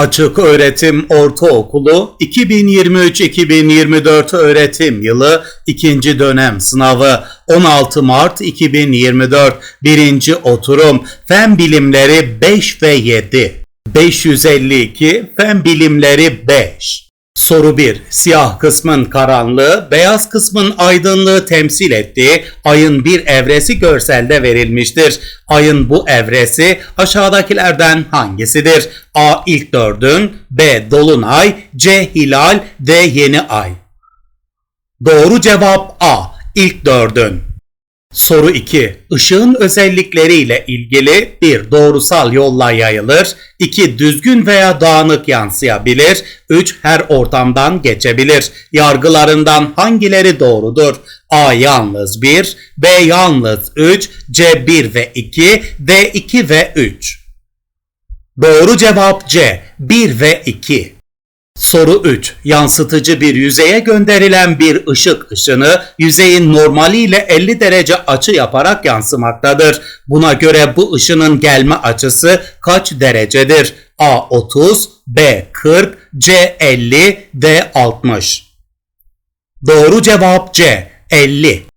Açık Öğretim Ortaokulu 2023-2024 öğretim yılı 2. dönem sınavı 16 Mart 2024 1. oturum Fen Bilimleri 5 ve 7 552 Fen Bilimleri 5 Soru 1. Siyah kısmın karanlığı, beyaz kısmın aydınlığı temsil ettiği ayın bir evresi görselde verilmiştir. Ayın bu evresi aşağıdakilerden hangisidir? A. İlk dördün, B. Dolunay, C. Hilal, D. Yeni ay. Doğru cevap A. İlk dördün. Soru 2. Işığın özellikleriyle ilgili bir doğrusal yolla yayılır, 2. Düzgün veya dağınık yansıyabilir, 3. Her ortamdan geçebilir. Yargılarından hangileri doğrudur? A. Yalnız 1, B. Yalnız 3, C. 1 ve 2, D. 2 ve 3. Doğru cevap C. 1 ve 2. Soru 3. Yansıtıcı bir yüzeye gönderilen bir ışık ışını yüzeyin normaliyle 50 derece açı yaparak yansımaktadır. Buna göre bu ışının gelme açısı kaç derecedir? A 30, B 40, C 50, D 60. Doğru cevap C 50.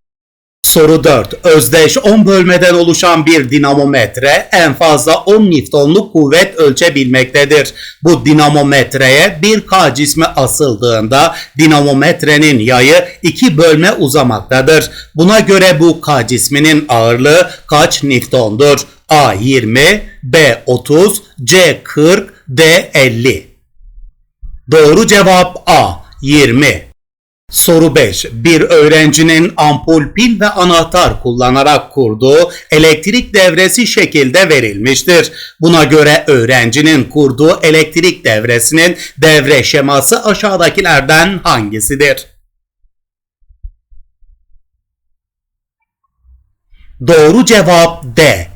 Soru 4. Özdeş 10 bölmeden oluşan bir dinamometre en fazla 10 Newton'luk kuvvet ölçebilmektedir. Bu dinamometreye bir K cismi asıldığında dinamometrenin yayı 2 bölme uzamaktadır. Buna göre bu K cisminin ağırlığı kaç Newton'dur? A 20, B 30, C 40, D 50. Doğru cevap A 20. Soru 5. Bir öğrencinin ampul pil ve anahtar kullanarak kurduğu elektrik devresi şekilde verilmiştir. Buna göre öğrencinin kurduğu elektrik devresinin devre şeması aşağıdakilerden hangisidir? Doğru cevap D.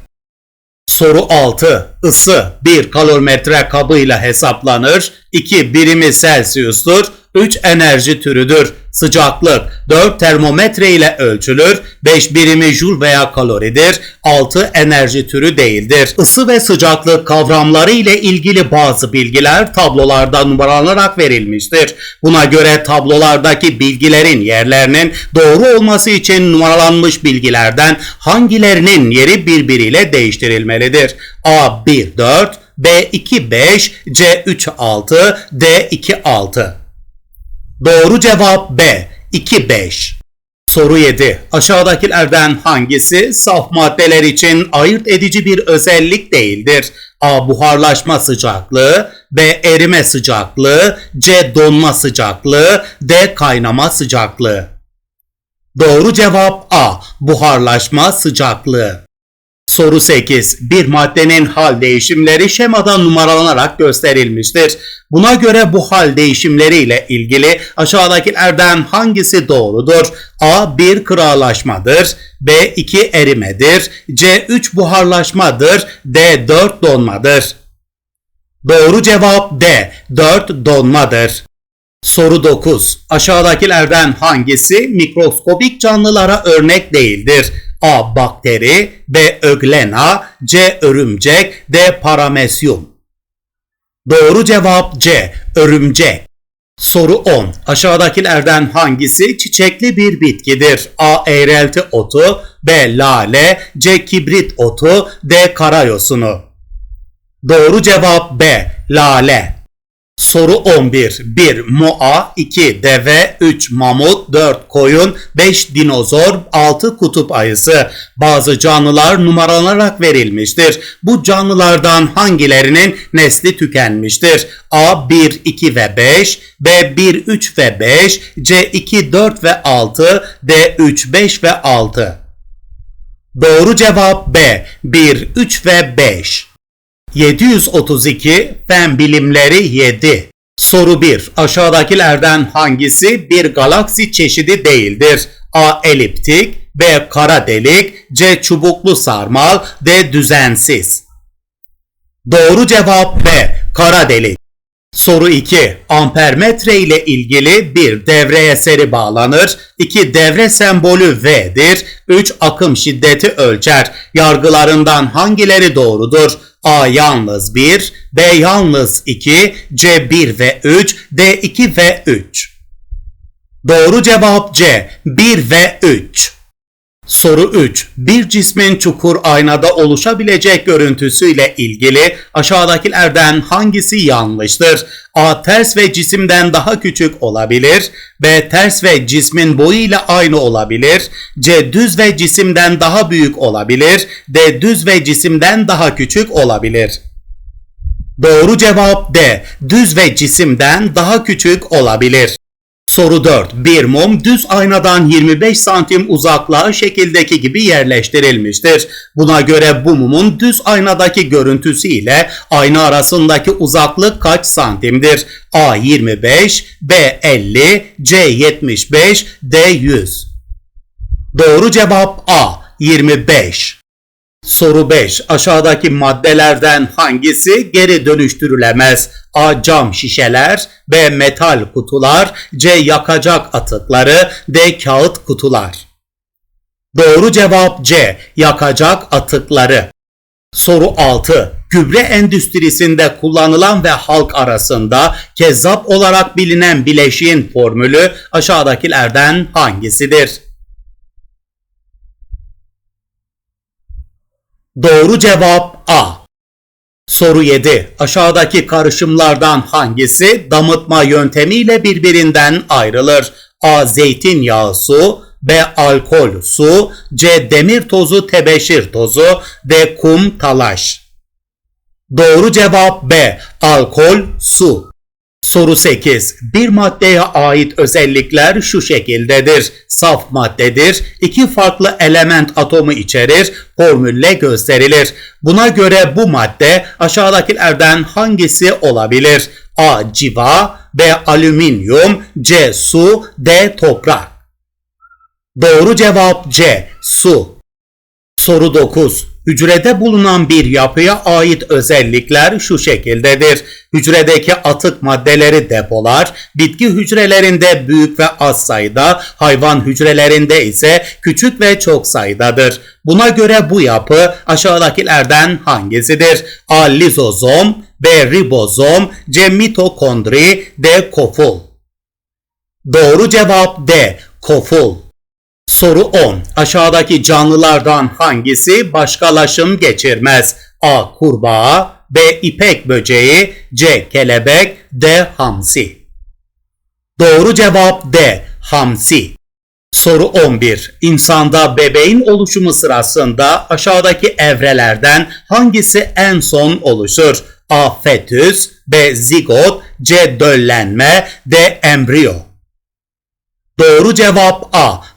Soru 6. Isı bir kalorimetre kabıyla hesaplanır. 2 birimi Celsius'tur. 3 enerji türüdür. Sıcaklık 4 termometre ile ölçülür. 5 birimi jul veya kaloridir. 6 enerji türü değildir. Isı ve sıcaklık kavramları ile ilgili bazı bilgiler tablolarda numaralanarak verilmiştir. Buna göre tablolardaki bilgilerin yerlerinin doğru olması için numaralanmış bilgilerden hangilerinin yeri birbiriyle değiştirilmelidir? A 1 4 B 2 5 C 3 6 D 2 6 Doğru cevap B. 2-5. Soru 7. Aşağıdakilerden hangisi saf maddeler için ayırt edici bir özellik değildir? A. Buharlaşma sıcaklığı B. Erime sıcaklığı C. Donma sıcaklığı D. Kaynama sıcaklığı Doğru cevap A. Buharlaşma sıcaklığı Soru 8. Bir maddenin hal değişimleri şemada numaralanarak gösterilmiştir. Buna göre bu hal değişimleriyle ilgili aşağıdakilerden hangisi doğrudur? A. 1 kıralaşmadır. B. 2 erimedir. C. 3 buharlaşmadır. D. 4 donmadır. Doğru cevap D. 4 donmadır. Soru 9. Aşağıdakilerden hangisi mikroskobik canlılara örnek değildir? A. Bakteri B. Öglena C. Örümcek D. Paramesyum Doğru cevap C. Örümcek Soru 10. Aşağıdakilerden hangisi çiçekli bir bitkidir? A. Eğrelti otu B. Lale C. Kibrit otu D. Karayosunu Doğru cevap B. Lale Soru 11. 1. Moa 2. Deve 3. Mamut 4. Koyun 5. Dinozor 6. Kutup ayısı Bazı canlılar numaralanarak verilmiştir. Bu canlılardan hangilerinin nesli tükenmiştir? A 1, 2 ve 5 B 1, 3 ve 5 C 2, 4 ve 6 D 3, 5 ve 6 Doğru cevap B 1, 3 ve 5 732 Fen Bilimleri 7 Soru 1. Aşağıdakilerden hangisi bir galaksi çeşidi değildir? A. Eliptik B. Kara delik C. Çubuklu sarmal D. Düzensiz Doğru cevap B. Kara delik Soru 2. Ampermetre ile ilgili bir devre eseri bağlanır. 2. Devre sembolü V'dir. 3. Akım şiddeti ölçer. Yargılarından hangileri doğrudur? A yalnız 1, B yalnız 2, C 1 ve 3, D 2 ve 3. Doğru cevap C 1 ve 3. Soru 3. Bir cismin çukur aynada oluşabilecek görüntüsüyle ilgili aşağıdakilerden hangisi yanlıştır? A. Ters ve cisimden daha küçük olabilir. B. Ters ve cismin boyu ile aynı olabilir. C. Düz ve cisimden daha büyük olabilir. D. Düz ve cisimden daha küçük olabilir. Doğru cevap D. Düz ve cisimden daha küçük olabilir. Soru 4. Bir mum düz aynadan 25 santim uzaklığa şekildeki gibi yerleştirilmiştir. Buna göre bu mumun düz aynadaki görüntüsü ile ayna arasındaki uzaklık kaç santimdir? A 25, B 50, C 75, D 100. Doğru cevap A 25. Soru 5. Aşağıdaki maddelerden hangisi geri dönüştürülemez? A. Cam şişeler, B. Metal kutular, C. Yakacak atıkları, D. Kağıt kutular. Doğru cevap C. Yakacak atıkları. Soru 6. Gübre endüstrisinde kullanılan ve halk arasında kezzap olarak bilinen bileşiğin formülü aşağıdakilerden hangisidir? Doğru cevap A. Soru 7. Aşağıdaki karışımlardan hangisi damıtma yöntemiyle birbirinden ayrılır? A. Zeytinyağı su, B. Alkol su, C. Demir tozu tebeşir tozu, D. Kum talaş. Doğru cevap B. Alkol su. Soru 8. Bir maddeye ait özellikler şu şekildedir. Saf maddedir. iki farklı element atomu içerir. Formülle gösterilir. Buna göre bu madde aşağıdakilerden hangisi olabilir? A. Civa B. Alüminyum C. Su D. Toprak Doğru cevap C. Su. Soru 9. Hücrede bulunan bir yapıya ait özellikler şu şekildedir. Hücredeki atık maddeleri depolar, bitki hücrelerinde büyük ve az sayıda, hayvan hücrelerinde ise küçük ve çok sayıdadır. Buna göre bu yapı aşağıdakilerden hangisidir? A. Lizozom, B. Ribozom, C. Mitokondri, D. Koful. Doğru cevap D. Koful. Soru 10. Aşağıdaki canlılardan hangisi başkalaşım geçirmez? A. Kurbağa B. İpek böceği C. Kelebek D. Hamsi Doğru cevap D. Hamsi Soru 11. İnsanda bebeğin oluşumu sırasında aşağıdaki evrelerden hangisi en son oluşur? A. Fetüs B. Zigot C. Döllenme D. Embriyo Doğru cevap A.